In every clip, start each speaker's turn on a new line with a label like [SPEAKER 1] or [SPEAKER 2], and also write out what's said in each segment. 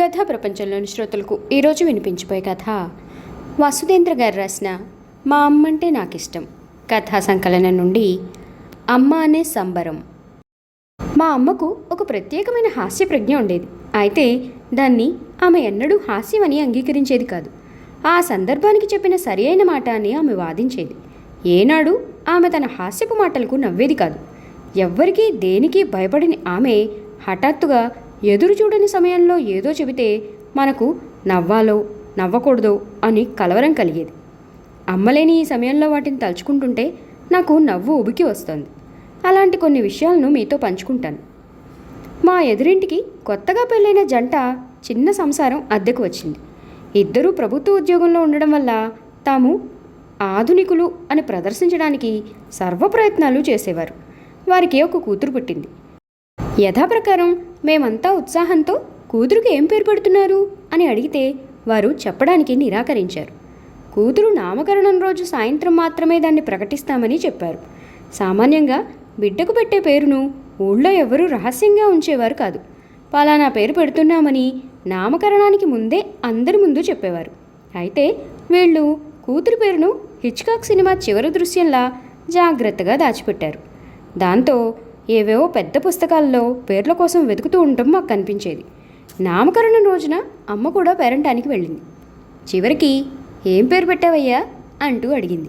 [SPEAKER 1] కథా ప్రపంచంలోని శ్రోతలకు ఈరోజు వినిపించిపోయే కథ. వసుదేంద్ర గారు రాసిన మా అమ్మంటే నాకు ఇష్టం కథా సంకలనం నుండి అమ్మ అనే సంబరం. మా అమ్మకు ఒక ప్రత్యేకమైన హాస్య ప్రజ్ఞ ఉండేది. అయితే దాన్ని ఆమె ఎన్నడూ హాస్యమని అంగీకరించేది కాదు. ఆ సందర్భానికి చెప్పిన సరి అయిన మాట అని ఆమె వాదించేది. ఏనాడు ఆమె తన హాస్యపు మాటలకు నవ్వేది కాదు. ఎవ్వరికీ దేనికి భయపడిన ఆమె హఠాత్తుగా ఎదురు చూడని సమయంలో ఏదో చెబితే మనకు నవ్వాలో నవ్వకూడదో అని కలవరం కలిగేది. అమ్మలేని ఈ సమయంలో వాటిని తలుచుకుంటుంటే నాకు నవ్వు ఉబికి వస్తుంది. అలాంటి కొన్ని విషయాలను మీతో పంచుకుంటాను. మా ఎదురింటికి కొత్తగా పెళ్ళైన జంట చిన్న సంసారం అద్దెకు వచ్చింది. ఇద్దరూ ప్రభుత్వ ఉద్యోగంలో ఉండడం వల్ల తాము ఆధునికులు అని ప్రదర్శించడానికి సర్వ ప్రయత్నాలు చేసేవారు. వారికి ఒక కూతురు పుట్టింది. యథాప్రకారం మేమంతా ఉత్సాహంతో కూతురుకి ఏం పేరు పెడుతున్నారు అని అడిగితే వారు చెప్పడానికి నిరాకరించారు. కూతురు నామకరణం రోజు సాయంత్రం మాత్రమే దాన్ని ప్రకటిస్తామని చెప్పారు. సామాన్యంగా బిడ్డకు పెట్టే పేరును ఊళ్ళో ఎవరూ రహస్యంగా ఉంచేవారు కాదు. పలానా పేరు పెడుతున్నామని నామకరణానికి ముందే అందరి ముందు చెప్పేవారు. అయితే వీళ్ళు కూతురు పేరును హిచ్కాక్ సినిమా చివరి దృశ్యంలా జాగ్రత్తగా దాచిపెట్టారు. దాంతో ఏవేవో పెద్ద పుస్తకాల్లో పేర్ల కోసం వెతుకుతూ ఉండటం మాకు కనిపించేది. నామకరణం రోజున అమ్మ కూడా పేరంటానికి వెళ్ళింది. చివరికి ఏం పేరు పెట్టావయ్యా? అంటూ అడిగింది.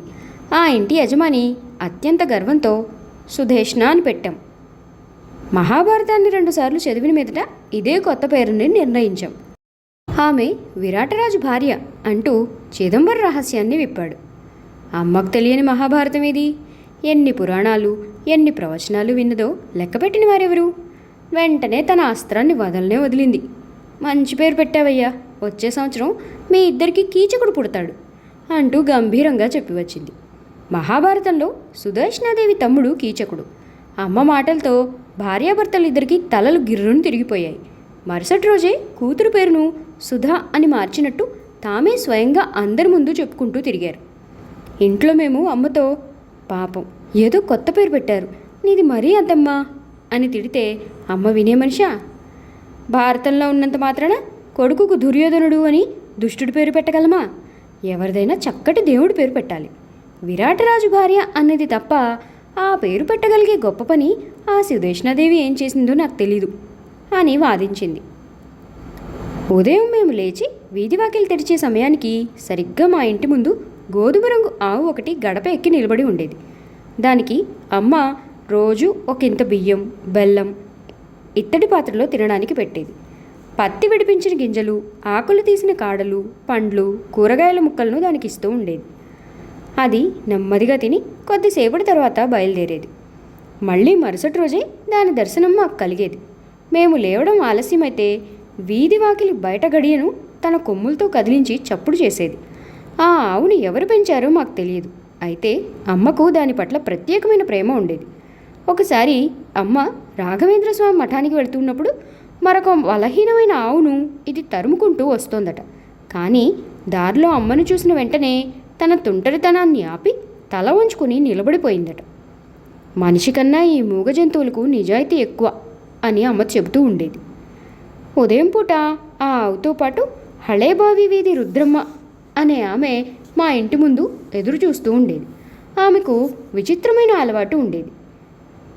[SPEAKER 1] ఆ ఇంటి యజమాని అత్యంత గర్వంతో సుధేష్ణ అని పెట్టాం. మహాభారతాన్ని రెండుసార్లు చదివిన మీదట ఇదే కొత్త పేరుని నిర్ణయించాం. ఆమె విరాటరాజు భార్య అంటూ చిదంబర రహస్యాన్ని విప్పాడు. అమ్మకు తెలియని మహాభారతం ఇది. ఎన్ని పురాణాలు ఎన్ని ప్రవచనాలు విన్నదో లెక్కపెట్టిన వారెవరు? వెంటనే తన అస్త్రాన్ని వదలనే వదిలింది. మంచి పేరు పెట్టావయ్యా వచ్చే సంవత్సరం మీ ఇద్దరికి కీచకుడు పుడతాడు అంటూ గంభీరంగా చెప్పి వచ్చింది. మహాభారతంలో సుదర్శనాదేవి తమ్ముడు కీచకుడు. అమ్మ మాటలతో భార్యాభర్తలిద్దరికీ తలలు గిర్రును తిరిగిపోయాయి. మరుసటి రోజే కూతురు పేరును సుధా అని మార్చినట్టు తామే స్వయంగా అందరి ముందు చెప్పుకుంటూ తిరిగారు. ఇంట్లో మేము అమ్మతో పాపం ఏదో కొత్త పేరు పెట్టారు. నీది మరీ అంతమ్మా అని తిడితే అమ్మ వినే మనిషా? భారతంలో ఉన్నంత మాత్రాన కొడుకుకు దుర్యోధనుడు అని దుష్టుడు పేరు పెట్టగలమా? ఎవరిదైనా చక్కటి దేవుడి పేరు పెట్టాలి. విరాటరాజు భార్య అన్నది తప్ప ఆ పేరు పెట్టగలిగే గొప్ప పని ఆ సుదేష్ణాదేవి ఏం చేసిందో నాకు తెలీదు అని వాదించింది. ఉదయం మేము లేచి వీధి వీధివాకిలి తెరిచే సమయానికి సరిగ్గా మా ఇంటి ముందు గోధుమ రంగు ఆవు ఒకటి గడప ఎక్కి నిలబడి ఉండేది. దానికి అమ్మ రోజు ఒక ఇంత బియ్యం బెల్లం ఇత్తడి పాత్రలో తినడానికి పెట్టేది. పత్తి విడిపించిన గింజలు ఆకులు తీసిన కాడలు పండ్లు కూరగాయల ముక్కలను దానికి ఇస్తూ ఉండేది. అది నెమ్మదిగా తిని కొద్దిసేపటి తర్వాత బయలుదేరేది. మళ్ళీ మరుసటి రోజే దాని దర్శనం మాకు కలిగేది. మేము లేవడం ఆలస్యమైతే వీధి వాకిలి బయట గడియను తన కొమ్ములతో కదిలించి చప్పుడు చేసేది. ఆ ఆవుని ఎవరు పెంచారో మాకు తెలియదు. అయితే అమ్మకు దాని పట్ల ప్రత్యేకమైన ప్రేమ ఉండేది. ఒకసారి అమ్మ రాఘవేంద్ర స్వామి మఠానికి వెళ్తున్నప్పుడు మరొక బలహీనమైన ఆవును ఇది తరుముకుంటూ వస్తోందట. కానీ దారిలో అమ్మను చూసిన వెంటనే తన తుంటరితనాన్ని ఆపి తల వంచుకుని నిలబడిపోయిందట. మనిషి కన్నా ఈ మూగ జంతువులకు నిజాయితీ ఎక్కువ అని అమ్మ చెబుతూ ఉండేది. ఉదయం పూట ఆ ఆవుతో పాటు హళేబావి వీధి రుద్రమ్మ అనే ఆమె మా ఇంటి ముందు ఎదురు చూస్తూ ఉండేది. ఆమెకు విచిత్రమైన అలవాటు ఉండేది.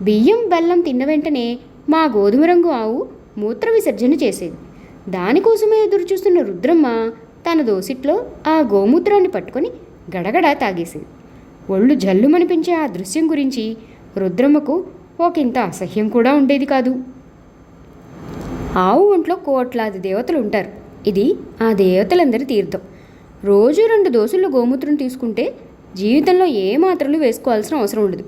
[SPEAKER 1] బియ్యం బెల్లం తిన్న వెంటనే మా గోధుమ రంగు ఆవు మూత్ర విసర్జన చేసేది. దానికోసమే ఎదురు చూస్తున్న రుద్రమ్మ తన దోసిట్లో ఆ గోమూత్రాన్ని పట్టుకొని గడగడ తాగేసేది. ఒళ్ళు జల్లుమనిపించే ఆ దృశ్యం గురించి రుద్రమ్మకు ఒకంత అసహ్యం కూడా ఉండేది కాదు. ఆవు ఒంట్లో కోట్లాది దేవతలు ఉంటారు ఇది ఆ దేవతలందరి తీర్థం. రోజు రెండు దోసుల్లో గోమూత్రం తీసుకుంటే జీవితంలో ఏ మాత్రలు వేసుకోవాల్సిన అవసరం ఉండదు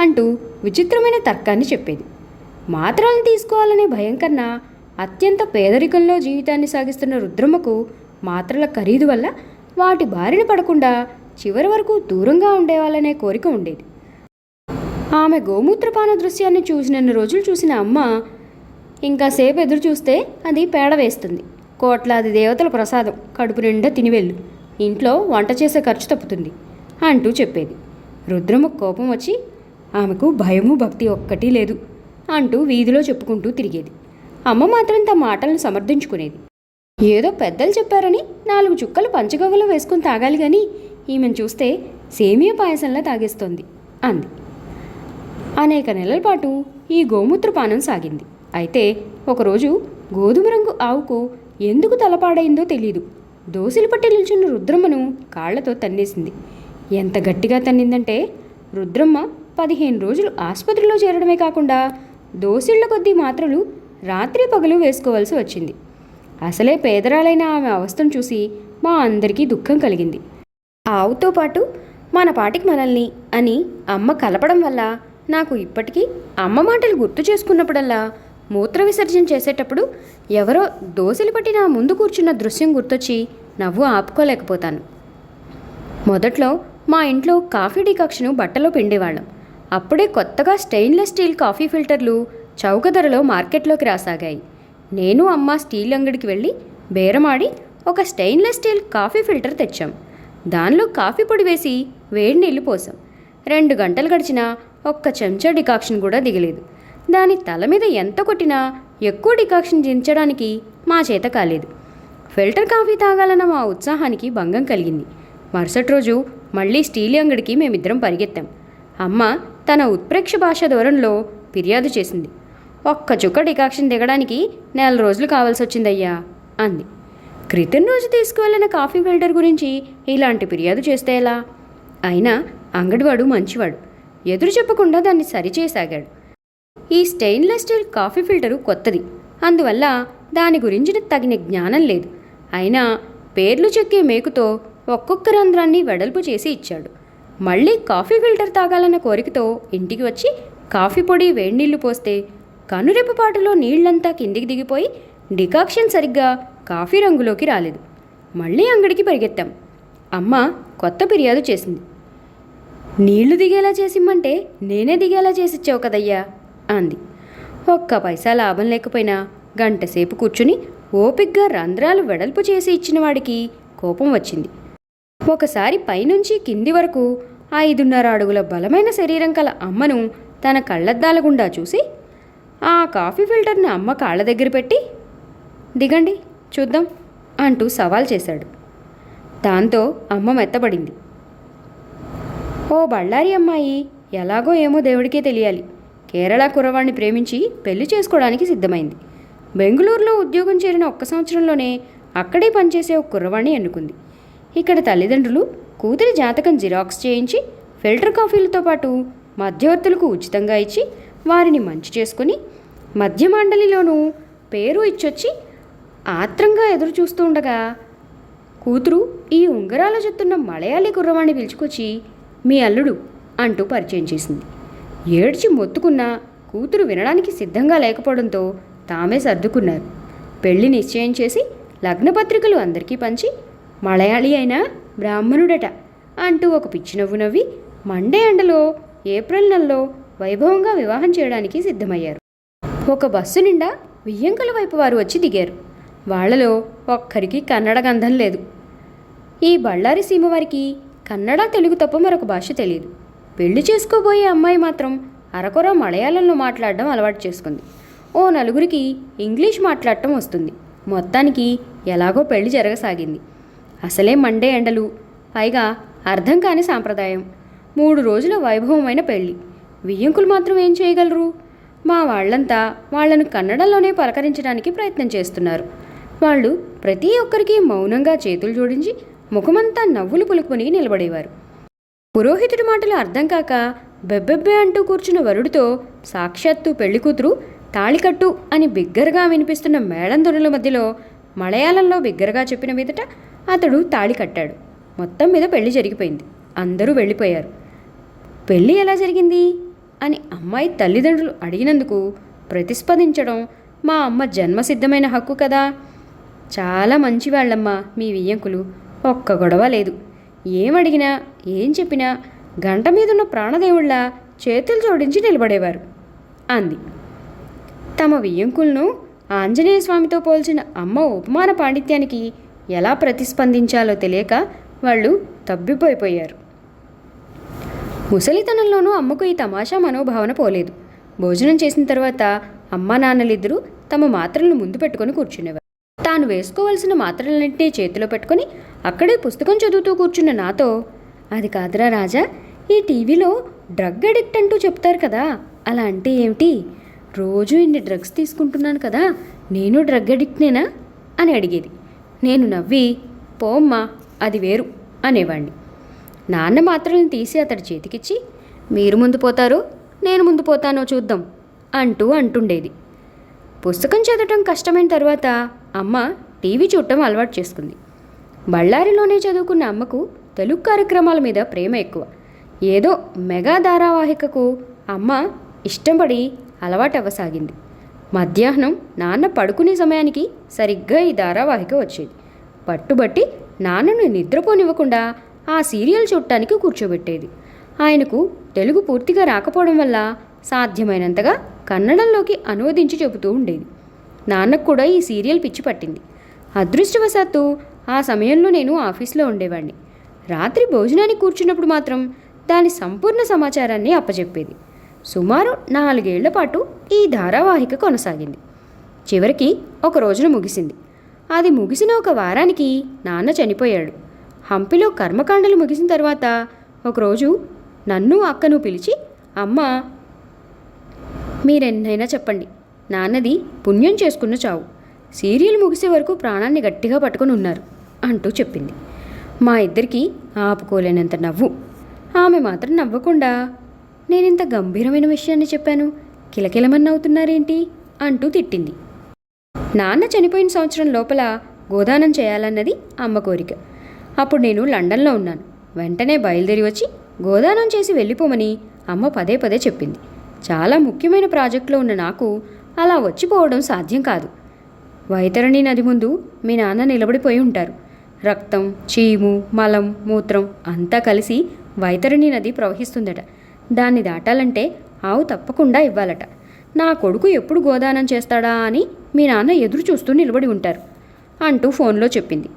[SPEAKER 1] అంటూ విచిత్రమైన తర్కాన్ని చెప్పేది. మాత్రలను తీసుకోవాలనే భయం కన్నా అత్యంత పేదరికంలో జీవితాన్ని సాగిస్తున్న రుద్రమ్మకు మాత్రల ఖరీదు వల్ల వాటి బారిన పడకుండా చివరి వరకు దూరంగా ఉండేవాళ్ళనే కోరిక ఉండేది. ఆమె గోమూత్రపాన దృశ్యాన్ని చూసినన్ని రోజులు చూసిన అమ్మ ఇంకాసేపు ఎదురు చూస్తే అది పేడ వేస్తుంది. కోట్లాది దేవతల ప్రసాదం కడుపు నిండా తినివెళ్ళు. ఇంట్లో వంట చేసే ఖర్చు తప్పుతుంది అంటూ చెప్పేది. రుద్రము కోపం వచ్చి ఆమెకు భయము భక్తి ఒక్కటి లేదు అంటూ వీధిలో చెప్పుకుంటూ తిరిగేది. అమ్మ మాత్రం తమ మాటలను సమర్థించుకునేది. ఏదో పెద్దలు చెప్పారని నాలుగు చుక్కలు పంచగవ్వలో వేసుకుని తాగాలి కానీ ఈమెను చూస్తే సేమియా పాయసంలా తాగేస్తోంది అంది. అనేక నెలల పాటు ఈ గోమూత్ర పానం సాగింది. అయితే ఒకరోజు గోధుమ రంగు ఆవుకు ఎందుకు తలపాడైందో తెలీదు. దోసిలు పట్టి నిల్చున్న రుద్రమ్మను కాళ్ళతో తన్నేసింది. ఎంత గట్టిగా తన్నిందంటే రుద్రమ్మ పదిహేను రోజులు ఆసుపత్రిలో చేరడమే కాకుండా దోసిళ్ళ కొద్దీ మాత్రలు రాత్రి పగలు వేసుకోవాల్సి వచ్చింది. అసలే పేదరాలైన ఆమె అవస్థను చూసి మా అందరికీ దుఃఖం కలిగింది. ఆవుతో పాటు మన పాటికి మనల్ని అని అమ్మ కలపడం వల్ల నాకు ఇప్పటికీ అమ్మ మాటలు గుర్తు చేసుకున్నప్పుడల్లా మూత్ర విసర్జన చేసేటప్పుడు ఎవరో దోశలు పట్టి నా ముందు కూర్చున్న దృశ్యం గుర్తొచ్చి నవ్వు ఆపుకోలేకపోతాను. మొదట్లో మా ఇంట్లో కాఫీ డికాక్షను బట్టలో పిండేవాళ్ళం. అప్పుడే కొత్తగా స్టెయిన్లెస్ స్టీల్ కాఫీ ఫిల్టర్లు చౌక ధరలో మార్కెట్లోకి రాసాగాయి. నేను అమ్మ స్టీల్ అంగడికి వెళ్ళి బేరమాడి ఒక స్టెయిన్లెస్ స్టీల్ కాఫీ ఫిల్టర్ తెచ్చాం. దానిలో కాఫీ పొడి వేసి వేడి నీళ్ళు పోసాం. రెండు గంటలు గడిచినా ఒక్క చెంచా డికాక్షన్ కూడా దిగలేదు. దాని తల మీద ఎంత కొట్టినా ఎక్కువ డికాక్షన్ దించడానికి మా చేత కాలేదు. ఫిల్టర్ కాఫీ తాగాలన్న మా ఉత్సాహానికి భంగం కలిగింది. మరుసటి రోజు మళ్ళీ స్టీల్ అంగడికి మేమిద్దరం పరిగెత్తాం. అమ్మ తన ఉత్ప్రేక్ష భాష ధోరణిలో ఫిర్యాదు చేసింది. ఒక్క చుక్క డికాక్షన్ దిగడానికి నెల రోజులు కావాల్సి వచ్చిందయ్యా అంది. క్రితం రోజు తీసుకువెళ్ళిన కాఫీ ఫిల్టర్ గురించి ఇలాంటి ఫిర్యాదు చేస్తే ఎలా? అయినా అంగడివాడు మంచివాడు. ఎదురు చెప్పకుండా దాన్ని సరిచేసాగాడు ఈ స్టెయిన్లెస్ స్టీల్ కాఫీ ఫిల్టరు కొత్తది. అందువల్ల దాని గురించిన తగిన జ్ఞానం లేదు. అయినా పేర్లు చెక్కే మేకుతో ఒక్కొక్క రంధ్రాన్ని వెడల్పు చేసి ఇచ్చాడు. మళ్ళీ కాఫీ ఫిల్టర్ తాగాలన్న కోరికతో ఇంటికి వచ్చి కాఫీ పొడి వేడినీళ్ళు పోస్తే కనురెప్పపాటులో నీళ్ళంతా కిందికి దిగిపోయి డికాక్షన్ సరిగ్గా కాఫీ రంగులోకి రాలేదు. మళ్ళీ అంగడికి పరిగెత్తాం. అమ్మ కొత్త ఫిర్యాదు చేసింది. నీళ్ళు దిగేలా చేసిమ్మంటే నేనే దిగేలా చేసిచ్చావు కదయ్యా. అంది. ఒక్క పైసా లాభం లేకపోయినా గంటసేపు కూర్చుని ఓపిగ్గా రంధ్రాలు వెడల్పు చేసి ఇచ్చిన వాడికి కోపం వచ్చింది. ఒకసారి పైనుంచి కింది వరకు ఐదున్నర అడుగుల బలమైన శరీరం కల అమ్మను తన కళ్ళద్దాల గుండా చూసి ఆ కాఫీ ఫిల్టర్ని అమ్మ కాళ్ళ దగ్గర పెట్టి దిగండి చూద్దాం అంటూ సవాల్ చేశాడు. దాంతో అమ్మ మెత్తబడింది. ఓ బళ్ళారి అమ్మాయి ఎలాగో ఏమో దేవుడికే తెలియాలి. కేరళ కుర్రవాణ్ణి ప్రేమించి పెళ్ళి చేసుకోవడానికి సిద్ధమైంది. బెంగళూరులో ఉద్యోగం చేరిన ఒక్క సంవత్సరంలోనే అక్కడే పనిచేసే ఒక కుర్రవాణ్ణి ఎన్నుకుంది. ఇక్కడ తల్లిదండ్రులు కూతురి జాతకం జిరాక్స్ చేయించి ఫిల్టర్ కాఫీలతో పాటు మధ్యవర్తులకు ఉచితంగా ఇచ్చి వారిని మంచి చేసుకుని మధ్యమండలిలోనూ పేరు ఇచ్చొచ్చి ఆత్రంగా ఎదురు చూస్తూ ఉండగా కూతురు ఈ ఉంగరాల జుత్తున్న మలయాళీ కుర్రవాణ్ణి పిలుచుకొచ్చి మీ అల్లుడు అంటూ పరిచయం చేసింది. ఏడ్చి మొత్తుకున్న కూతురు వినడానికి సిద్ధంగా లేకపోవడంతో తామే సర్దుకున్నారు. పెళ్ళి నిశ్చయం చేసి లగ్నపత్రికలు అందరికీ పంచి మలయాళీ అయినా బ్రాహ్మణుడట అంటూ ఒక పిచ్చి నవ్వు నవ్వి మండే ఎండలో ఏప్రిల్ నెలలో వైభవంగా వివాహం చేయడానికి సిద్ధమయ్యారు. ఒక బస్సు నిండా వియ్యంకుల వైపు వారు వచ్చి దిగారు. వాళ్ళలో ఒక్కరికి కన్నడ గంధం లేదు. ఈ బళ్ళారి సీమ వారికి కన్నడ తెలుగు తప్ప మరొక భాష తెలియదు పెళ్ళి చేసుకోబోయే అమ్మాయి మాత్రం అరకొర మలయాళంలో మాట్లాడడం అలవాటు చేసుకుంది. ఓ నలుగురికి ఇంగ్లీష్ మాట్లాడటం వస్తుంది. మొత్తానికి ఎలాగో పెళ్ళి జరగసాగింది. అసలే మండే ఎండలు పైగా అర్థం కాని సాంప్రదాయం. మూడు రోజుల వైభవమైన పెళ్ళి. వియ్యంకులు మాత్రం ఏం చేయగలరు? మా వాళ్ళంతా వాళ్ళను కన్నడంలోనే పలకరించడానికి ప్రయత్నం చేస్తున్నారు. వాళ్ళు ప్రతి ఒక్కరికి మౌనంగా చేతులు జోడించి ముఖమంతా నవ్వులు పులుకుని నిలబడేవారు. పురోహితుడి మాటలు అర్థం కాక బెబ్బెబ్బే అంటూ కూర్చున్న వరుడితో సాక్షాత్తు పెళ్ళి కూతురు తాళికట్టు అని బిగ్గరగా వినిపిస్తున్న మేళందొరుల మధ్యలో మలయాళంలో బిగ్గరగా చెప్పిన మీదట అతడు తాళి కట్టాడు. మొత్తం మీద పెళ్ళి జరిగిపోయింది. అందరూ వెళ్ళిపోయారు. పెళ్ళి ఎలా జరిగింది? అని అమ్మాయి తల్లిదండ్రులు అడిగినందుకు ప్రతిస్పందించడం మా అమ్మ జన్మసిద్ధమైన హక్కు కదా. చాలా మంచివాళ్ళమ్మా మీ వియ్యంకులు. ఒక్క గొడవ లేదు. ఏమడిగినా ఏం చెప్పినా గంట మీదున్న ప్రాణదేవుళ్ళ చేతులు జోడించి నిలబడేవారు అంది. తమ వియ్యంకులను ఆంజనేయ స్వామితో పోల్చిన అమ్మ ఉపమాన పాండిత్యానికి ఎలా ప్రతిస్పందించాలో తెలియక వాళ్ళు తబ్బిపోయిపోయారు. ముసలితనంలోనూ అమ్మకు ఈ తమాషా మనోభావన పోలేదు. భోజనం చేసిన తర్వాత అమ్మ నాన్నలిద్దరూ తమ మాత్రలను ముందు పెట్టుకొని కూర్చునేవారు. తాను వేసుకోవలసిన మాత్రలన్నింటినీ చేతిలో పెట్టుకొని అక్కడే పుస్తకం చదువుతూ కూర్చున్న నాతో అది కాదురా రాజా ఈ టీవీలో డ్రగ్ అడిక్ట్ అంటూ చెప్తారు కదా అలా అంటే ఏమిటి? రోజు ఇన్ని డ్రగ్స్ తీసుకుంటున్నాను కదా నేను డ్రగ్ అడిక్ట్నేనా అని అడిగేది. నేను నవ్వి పోమ్మా అది వేరు అనేవాణ్ణి. నాన్న మాత్రలను తీసి అతడి చేతికిచ్చి మీరు ముందు పోతారో నేను ముందు పోతానో చూద్దాం అంటూ అంటుండేది. పుస్తకం చదవటం కష్టమైన తర్వాత అమ్మ టీవీ చూడటం అలవాటు చేసుకుంది. బళ్ళారిలోనే చదువుకున్న అమ్మకు తెలుగు కార్యక్రమాల మీద ప్రేమ ఎక్కువ. ఏదో మెగా ధారావాహికకు అమ్మ ఇష్టపడి అలవాటు అవ్వసాగింది మధ్యాహ్నం నాన్న పడుకునే సమయానికి సరిగ్గా ఈ ధారావాహిక వచ్చేది. పట్టుబట్టి నాన్నను నిద్రపోనివ్వకుండా ఆ సీరియల్ చూడటానికి కూర్చోబెట్టేది. ఆయనకు తెలుగు పూర్తిగా రాకపోవడం వల్ల సాధ్యమైనంతగా కన్నడంలోకి అనువదించి చెబుతూ ఉండేది. నాన్నకు కూడా ఈ సీరియల్ పిచ్చి పట్టింది. అదృష్టవశాత్తు ఆ సమయంలో నేను ఆఫీస్లో ఉండేవాడిని రాత్రి భోజనానికి కూర్చున్నప్పుడు మాత్రం దాని సంపూర్ణ సమాచారాన్ని అప్పచెప్పేది సుమారు నాలుగేళ్ళ పాటు ఈ ధారావాహిక కొనసాగింది. చివరికి ఒక రోజున ముగిసింది. అది ముగిసిన ఒక వారానికి నాన్న చనిపోయాడు. హంపిలో కర్మకాండలు ముగిసిన తర్వాత ఒకరోజు నన్ను అక్కను పిలిచి అమ్మ మీరెన్నైనా చెప్పండి. నాన్నది పుణ్యం చేసుకున్న చావు. సీరియల్ ముగిసే వరకు ప్రాణాన్ని గట్టిగా పట్టుకొని ఉన్నారు అంటూ చెప్పింది. మా ఇద్దరికి ఆపుకోలేనంత నవ్వు. ఆమె మాత్రం నవ్వకుండా నేనింత గంభీరమైన విషయాన్ని చెప్పాను. కిలకిలమని నవ్వుతున్నారేంటి? అంటూ తిట్టింది. నాన్న చనిపోయిన సంవత్సరం లోపల గోదానం చేయాలన్నది అమ్మ కోరిక. అప్పుడు నేను లండన్లో ఉన్నాను. వెంటనే బయలుదేరి వచ్చి గోదానం చేసి వెళ్ళిపోమని అమ్మ పదే పదే చెప్పింది. చాలా ముఖ్యమైన ప్రాజెక్టులో ఉన్న నాకు అలా వచ్చిపోవడం సాధ్యం కాదు. వైతరణి నది ముందు మీ నాన్న నిలబడిపోయి ఉంటారు. రక్తం చీము మలం మూత్రం అంతా కలిసి వైతరణి నది ప్రవహిస్తుందట. దాన్ని దాటాలంటే ఆవు తప్పకుండా ఇవ్వాలట. నా కొడుకు ఎప్పుడు గోదానం చేస్తాడా అని మీ నాన్న ఎదురు చూస్తూ నిలబడి ఉంటారు అంటూ ఫోన్లో చెప్పింది.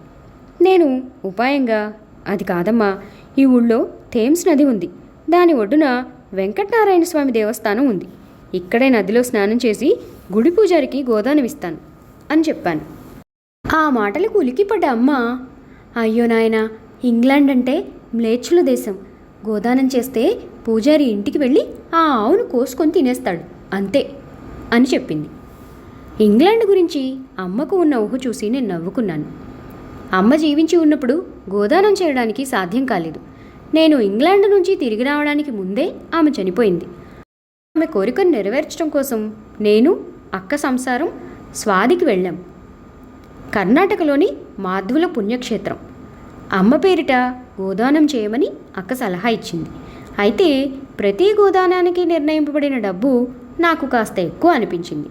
[SPEAKER 1] నేను ఉపాయంగా అది కాదమ్మా ఈ ఊళ్ళో థేమ్స్ నది ఉంది. దాని ఒడ్డున వెంకటనారాయణ స్వామి దేవస్థానం ఉంది. ఇక్కడే నదిలో స్నానం చేసి గుడి పూజారికి గోదానం ఇస్తాను అని చెప్పాను. ఆ మాటలకు ఉలికిపడ్డ అమ్మ. అయ్యో నాయన ఇంగ్లాండ్ అంటే మ్లేచ్చుల దేశం. గోదానం చేస్తే పూజారి ఇంటికి వెళ్ళి ఆ ఆవును కోసుకొని తినేస్తాడు అంతే అని చెప్పింది. ఇంగ్లాండ్ గురించి అమ్మకు ఉన్న ఊహ చూసి నేను నవ్వుకున్నాను. అమ్మ జీవించి ఉన్నప్పుడు గోదానం చేయడానికి సాధ్యం కాలేదు. నేను ఇంగ్లాండ్ నుంచి తిరిగి రావడానికి ముందే ఆమె చనిపోయింది. ఆమె కోరికను నెరవేర్చడం కోసం నేను అక్క సంసారం స్వాదికి వెళ్ళాం. కర్ణాటకలోని మాధ్వుల పుణ్యక్షేత్రం. అమ్మ పేరిట గోదానం చేయమని అక్క సలహా ఇచ్చింది. అయితే ప్రతి గోదానానికి నిర్ణయింపబడిన డబ్బు నాకు కాస్త ఎక్కువ అనిపించింది.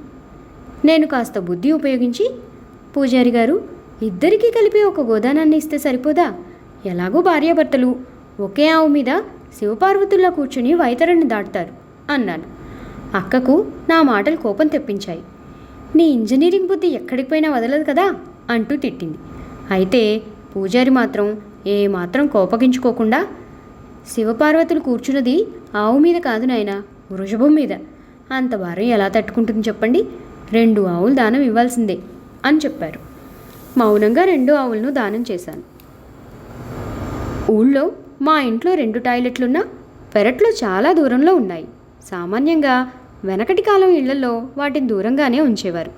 [SPEAKER 1] నేను కాస్త బుద్ధి ఉపయోగించి పూజారి గారు ఇద్దరికీ కలిపి ఒక గోదానాన్ని ఇస్తే సరిపోదా? ఎలాగో భార్యాభర్తలు ఒకే ఆవు మీద శివపార్వతుల్లా కూర్చుని వైతరణి దాటుతారు. అన్నాను. అక్కకు నా మాటలు కోపం తెప్పించాయి. నీ ఇంజనీరింగ్ బుద్ధి ఎక్కడికి పోయినా వదలదు కదా? అంటూ తిట్టింది. అయితే పూజారి మాత్రం ఏ మాత్రం కోపగించుకోకుండా శివపార్వతులు కూర్చున్నది ఆవు మీద కాదు నాయన వృషభం మీద. అంత భారం ఎలా తట్టుకుంటుంది చెప్పండి? రెండు ఆవులు దానం ఇవ్వాల్సిందే అని చెప్పారు. మౌనంగా రెండు ఆవులను దానం చేశాను. ఊళ్ళో మా ఇంట్లో రెండు టాయిలెట్లున్నా పెరట్లో చాలా దూరంలో ఉన్నాయి. సామాన్యంగా వెనకటి కాలం ఇళ్ళలో వాటిని దూరంగానే ఉంచేవారు.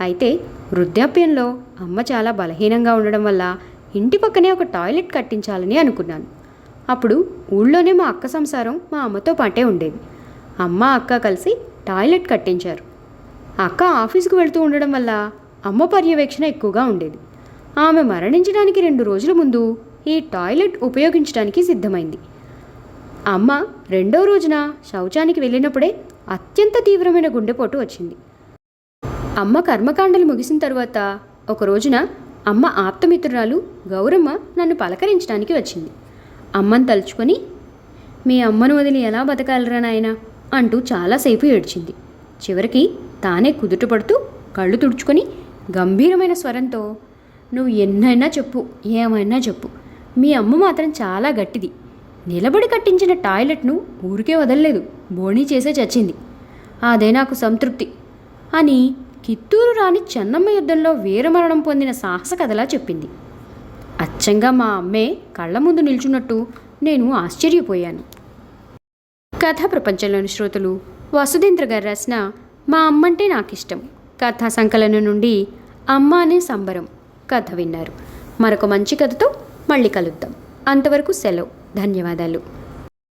[SPEAKER 1] అయితే వృద్ధాప్యంలో అమ్మ చాలా బలహీనంగా ఉండడం వల్ల ఇంటి పక్కనే ఒక టాయిలెట్ కట్టించాలని అనుకున్నాను. అప్పుడు ఊళ్ళోనే మా అక్క సంసారం మా అమ్మతో పాటే ఉండేది. అమ్మ అక్క కలిసి టాయిలెట్ కట్టించారు. అక్క ఆఫీసుకు వెళ్తూ ఉండడం వల్ల అమ్మ పర్యవేక్షణ ఎక్కువగా ఉండేది. ఆమె మరణించడానికి రెండు రోజుల ముందు ఈ టాయిలెట్ ఉపయోగించడానికి సిద్ధమైంది. అమ్మ రెండో రోజున శౌచానికి వెళ్ళినప్పుడే అత్యంత తీవ్రమైన గుండెపోటు వచ్చింది. అమ్మ కర్మకాండలు ముగిసిన తర్వాత ఒక రోజున అమ్మ ఆప్తమిత్రురాలు గౌరమ్మ నన్ను పలకరించడానికి వచ్చింది. అమ్మను తలుచుకొని మీ అమ్మను వదిలి ఎలా బతకాలరా నాయన? అంటూ చాలాసేపు ఏడ్చింది. చివరికి తానే కుదుటపడుతూ కళ్ళు తుడుచుకొని గంభీరమైన స్వరంతో నువ్వు ఎన్నైనా చెప్పు ఏమైనా చెప్పు. మీ అమ్మ మాత్రం చాలా గట్టిది. నిలబడి కట్టించిన టాయిలెట్ను ఊరికే వదలలేదు. బోణీ చేసే చచ్చింది. అదే నాకు సంతృప్తి. అని కిత్తూరు రాణి చెన్నమ్మ యుద్ధంలో వీరమరణం పొందిన సాహస కథలా చెప్పింది. అచ్చంగా మా అమ్మే కళ్ళ ముందు నిల్చున్నట్టు నేను ఆశ్చర్యపోయాను. కథా ప్రపంచంలోని శ్రోతలు వసుధేంద్ర గారు రాసిన మా అమ్మంటే ఇష్టం కథా సంకలనం నుండి అమ్మ అనే సంబరం కథ విన్నారు. మరొక మంచి కథతో మళ్ళీ కలుద్దాం. అంతవరకు సెలవు. ధన్యవాదాలు.